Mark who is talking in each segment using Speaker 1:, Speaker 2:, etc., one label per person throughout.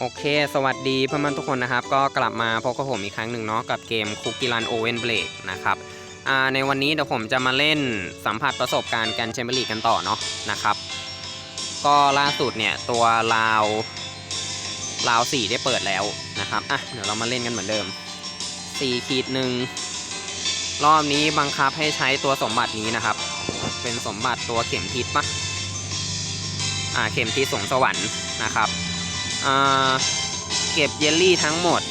Speaker 1: โอเค สวัสดีเพื่อนๆทุกคนนะครับ ก็กลับมาพบกับผมอีกครั้งหนึ่งเนาะกับเกมคุกกี้รันโอเวนเบลกนะครับในวันนี้เดี๋ยวผมจะมาเล่นสัมผัสประสบการณ์กันแชมเปี้ยนลีกกันต่อเนาะนะครับ ก็ล่าสุดเนี่ยตัวลาวลาวสี่ได้เปิดแล้วนะครับอะเดี๋ยวเรามาเล่นกันเหมือนเดิม4ขีดหนึ่งรอบนี้บังคับให้ใช้ตัวสมบัตินี้นะครับ เป็นสมบัติตัวเข็มทิศปะอ่าเข็มทิศสงสวรรค์นะครับ เก็บเยลลี่ทั้งหมด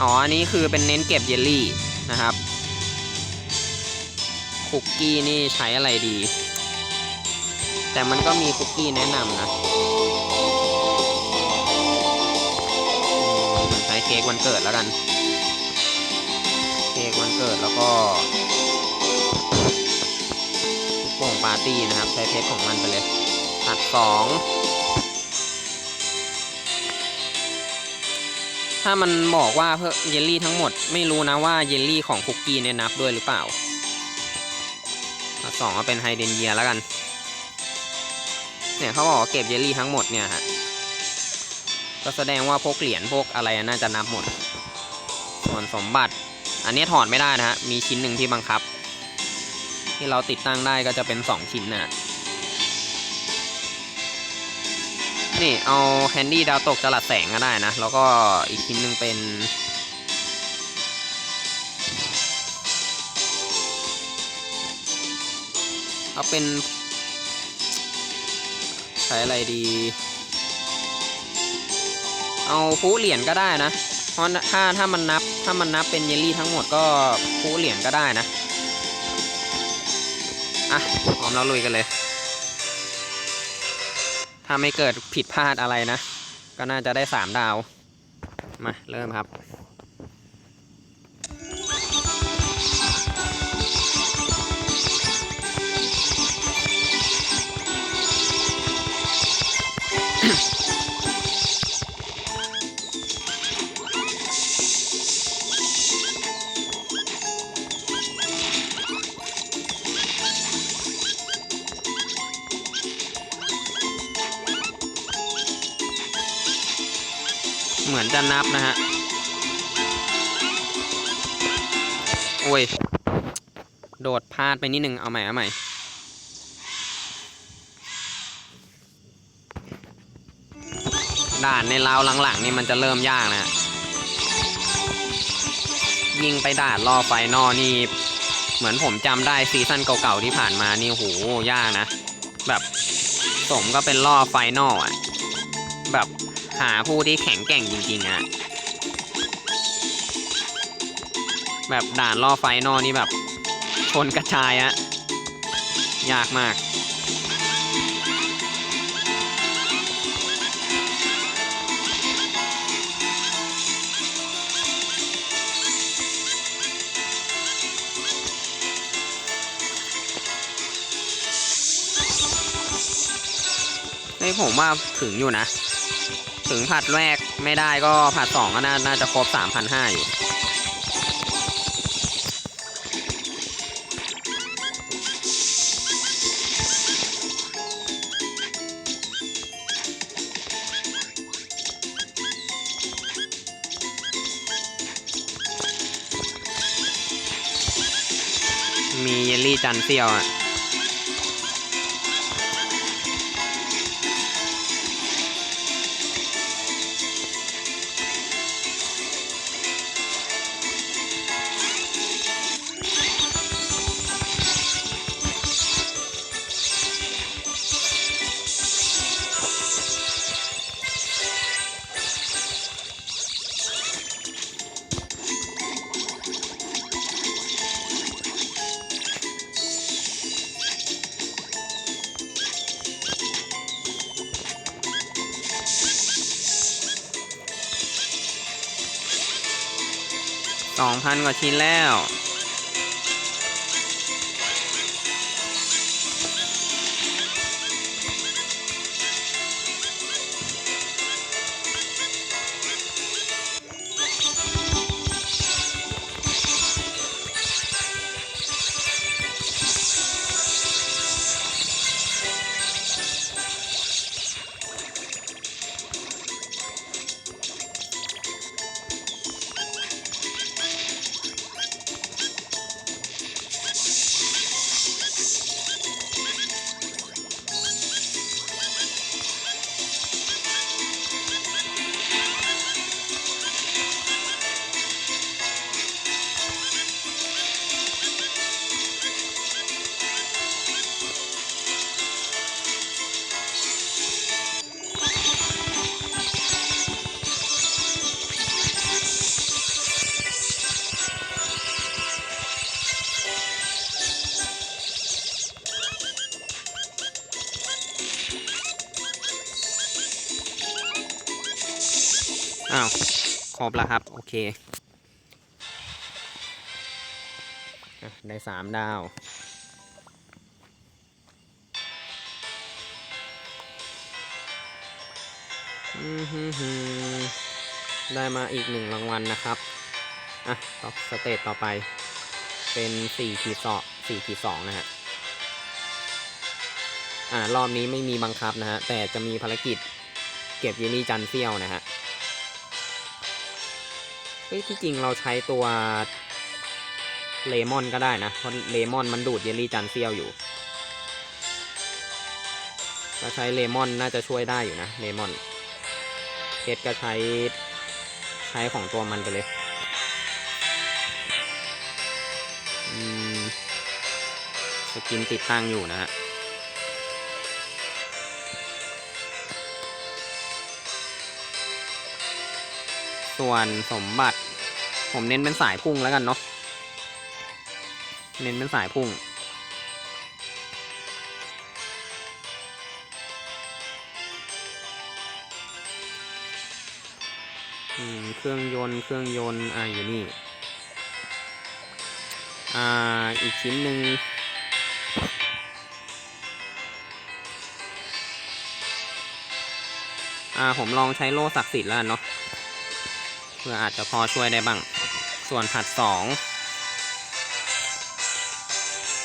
Speaker 1: อ๋อ อันนี้คือเป็นเน้นเก็บเยลลี่นะครับ คุกกี้นี่ใช้อะไรดี แต่มันก็มีคุกกี้แนะนำนะใช้เค้กวันเกิดแล้วกัน เค้กวันเกิดแล้วก็ป่งปาร์ตี้นะครับ ใช้เพชรของมันไปเลย ตัดสอง ถ้ามันบอกว่าเพิ่มเยลลี่ทั้งหมดไม่รู้นะว่าเยลลี่ของคุกกี้เนี่ยนับด้วยหรือเปล่าเอาสองก็เป็นไฮเดนเยียแล้วกัน เนี่ยเขาบอกเก็บเยลลี่ทั้งหมดเนี่ยฮะ ก็แสดงว่าพวกเหรียญพวกอะไรน่าจะนับหมด ส่วนสมบัติ อันนี้ถอดไม่ได้นะฮะ มีชิ้นหนึ่งที่บังคับ ที่เราติดตั้งได้ก็จะเป็นสองชิ้นนะ นี่เอาแคนดี้ดาวตกจลัดแสงก็ได้นะ แล้วก็อีกชิ้นหนึ่งเป็น เอาเป็น ใช้อะไรดี เอาฟูเหรียญก็ได้นะ เพราะถ้าถ้ามันนับถ้ามันนับเป็นเยลลี่ทั้งหมดก็ฟูเหรียญก็ได้นะ อะพร้อมแล้วลุยกันเลย ถ้าไม่เกิดผิดพลาดอะไรนะ ก็น่าจะได้สามดาว มา เริ่มครับเจะนับนะฮะ โอ้ย โดดพลาดไปนิดนึง เอาใหม่ เอาใหม่ ด่านในราวหลังๆ นี่มันจะเริ่มยากนะฮะ ยิงไปด่านรอไฟนอลนี่ เหมือนผมจำได้ซีซั่นเก่าๆที่ผ่านมานี่โหยากนะ แบบสมก็เป็นล่อไฟนอลอะ แบบ หาผู้ที่แข็งแกร่งจริงๆอะแบบด่านล่อไฟนอนี่แบบ ชนกระจายอะยากมากเฮ้ผมว่าถึงอยู่นะ ถึงผัดแรกไม่ได้ก็ผัดสองก็น่าจะครบสามพันห้าอยู่มีเยลลี่จันเซียวอะ สองพันกว่าชิ้นแล้ว บแล้วครับ โอเคได้สามดาว ได้มาอีกหนึ่งรางวัลนะครับ อะต่อสเตจต่อไป เป็นสี่ขีดสองสี่ขีดสองนะฮะ อ่ารอบนี้ไม่มีบังคับนะฮะ แต่จะมีภารกิจเก็บเยลลี่จันเซียวนะฮะ เฮ้ยที่จริงเราใช้ตัวเลมอนก็ได้นะ เพราะเลมอนมันดูดเยลลี่จันเซียวอยู่ก็ใช้เลมอนน่าจะช่วยได้อยู่นะเลมอนเพชรก็ใช้ใช้ของตัวมันไปเลยอืมสกินติดตั้งอยู่นะฮะ ส่วนสมบัติ ผมเน้นเป็นสายพุ่งแล้วกันเนาะเน้นเป็นสายพุ่ง เครื่องยนต์ เครื่องยนต์ อ่าอยู่นี่ อ่า อีกชิ้นหนึ่งอ่า ผมลองใช้โล่ศักดิ์สิทธิ์แล้วเนาะ พื่ออาจจะพอช่วยได้บ้าง ส่วนผัดสอง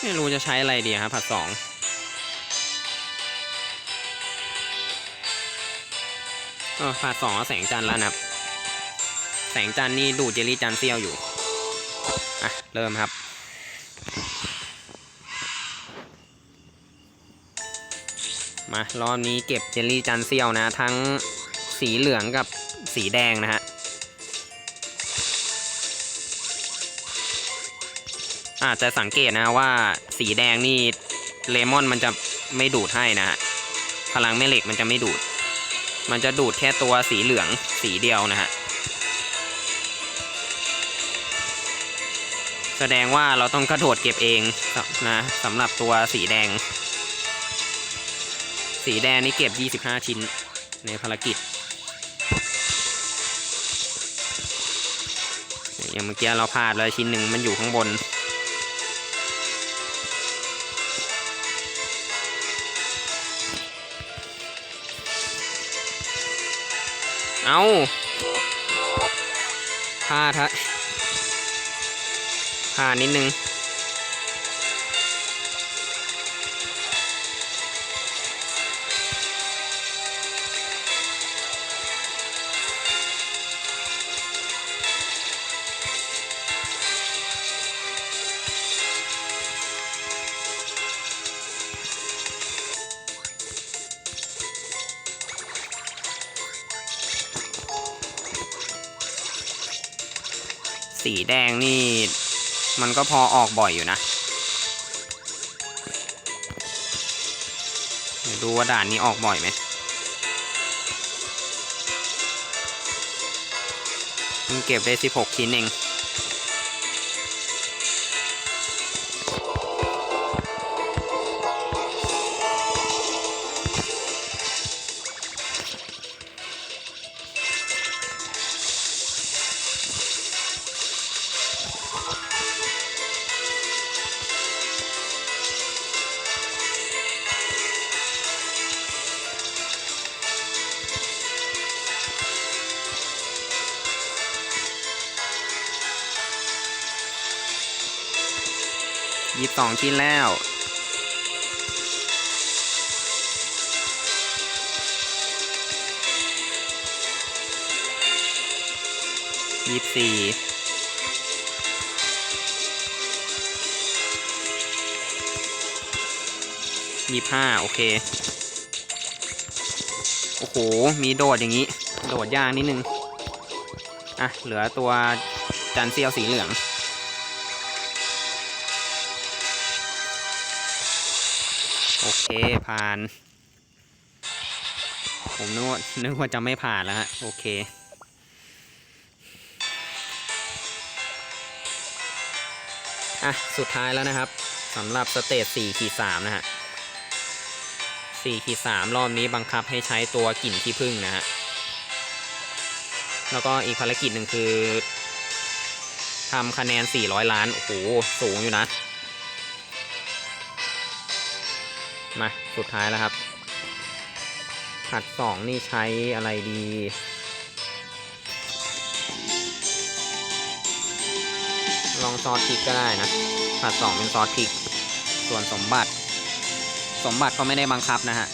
Speaker 1: ไม่รู้จะใช้อะไรดีครับผัดสองเออผัดสองแสงจันทร์แล้วนะครับ แสงจันทร์นี่ดูดเจลลี่จันทร์เซียวอยู่ อะ เริ่มครับมารอบนี้เก็บเจลลี่จันทร์เซียวนะ ทั้งสีเหลืองกับสีแดงนะฮะ อาจจะสังเกตนะว่าสีแดงนี่เลมอนมันจะไม่ดูดให้นะฮะพลังแม่เหล็กมันจะไม่ดูด มันจะดูดแค่ตัวสีเหลืองสีเดียวนะฮะแสดงว่าเราต้องกระโดดเก็บเองนะสำหรับตัวสีแดง สีแดงนี่เก็บ 25 ชิ้นในภารกิจอย่างเมื่อกี้เราพลาดแล้วชิ้นหนึ่งมันอยู่ข้างบน เอาพลาดฮะพลาดนิดนึง สีแดงนี่ มันก็พอออกบ่อยอยู่นะ เดี๋ยวดูว่าด่านนี้ออกบ่อยไหมมันเก็บได้ 16 ชิ้นเอง ยี่สิบสองชิ้นแล้ว ยี่สิบสี่ยี่ห้าโอเค โอ้โห มีโดดอย่างนี้ โดดยากนิดนึง อะ เหลือตัวจันเซียวสีเหลือง โอเคผ่าน ผมนึกว่านึกว่าจะไม่ผ่านแล้วฮะ โอเค อะ สุดท้ายแล้วนะครับสำหรับสเตจ4ขีด3นะฮะ4ขีด3รอบนี้บังคับให้ใช้ตัวกลิ่นขี้ผึ้งนะฮะ แล้วก็อีกภารกิจหนึ่งคือทำคะแนน 400 ล้าน โอ้โห สูงอยู่นะ มาสุดท้ายแล้วครับผัดสองนี่ใช้อะไรดี ลองซอสพริกก็ได้นะผัดสองเป็นซอสพริก ส่วนสมบัติ สมบัติก็ไม่ได้บังคับนะฮะ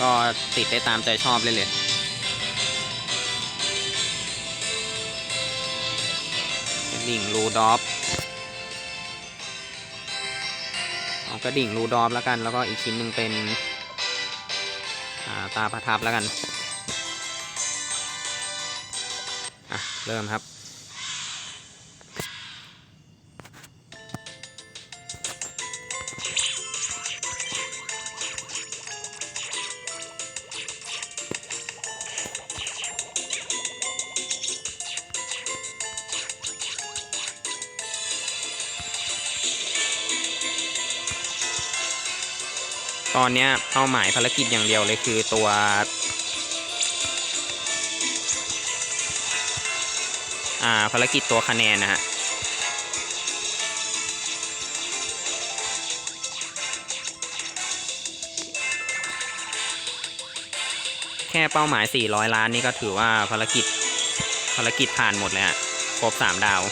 Speaker 1: ก็ติดได้ตามใจชอบเลยเลยดิ่งรูดอฟ กระดิ่งรูดอมแล้วกัน แล้วก็อีกชิ้นหนึ่งเป็นาตาประทับแล้วกัน อะ เริ่มครับ ตอนนี้เป้าหมายภารกิจอย่างเดียวเลยคือตัว อ่าภารกิจตัวคะแนนนะฮะแค่เป้าหมาย 400 ล้านนี่ก็ถือว่าภารกิจภารกิจผ่านหมดเลยฮะครบ 3 ดาว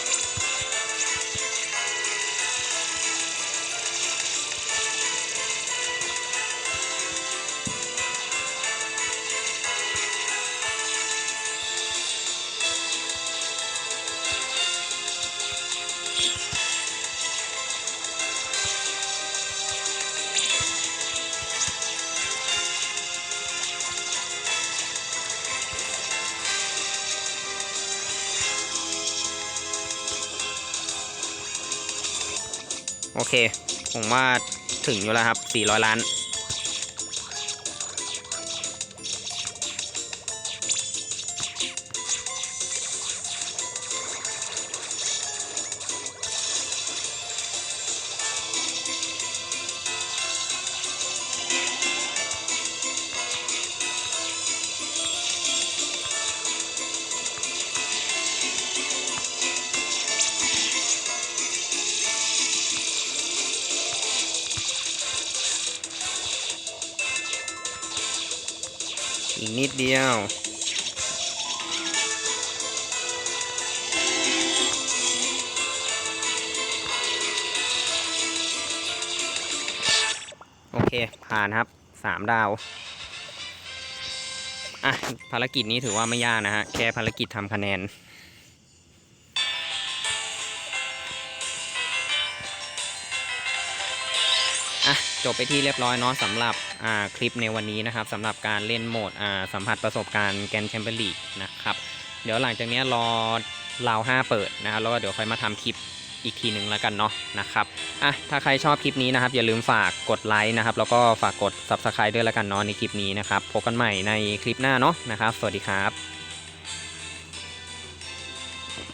Speaker 1: เค ผมว่าถึงอยู่แล้วครับ 400 ล้าน อีกนิดเดียว โอเค ผ่านครับสามดาว อะ ภารกิจนี้ถือว่าไม่ยากนะฮะ แค่ภารกิจทำคะแนน จบไปที่เรียบร้อยเนาะสำหรับคลิปในวันนี้นะครับสำหรับการเล่นโหมดสัมผัสประสบการณ์แกนแชมเปี้ยนลีกนะครับเดี๋ยวหลังจากนี้รอราว5เปิดนะครับแล้วก็เดี๋ยวค่อยมาทำคลิปอีกทีหนึ่งแล้วกันเนาะนะครับอะถ้าใครชอบคลิปนี้นะครับ อย่าลืมฝากกดไลค์นะครับ แล้วก็ฝากกด Subscribe ด้วยแล้วกันเนาะในคลิปนี้นะครับพบกันใหม่ในคลิปหน้าเนาะนะครับ สวัสดีครับ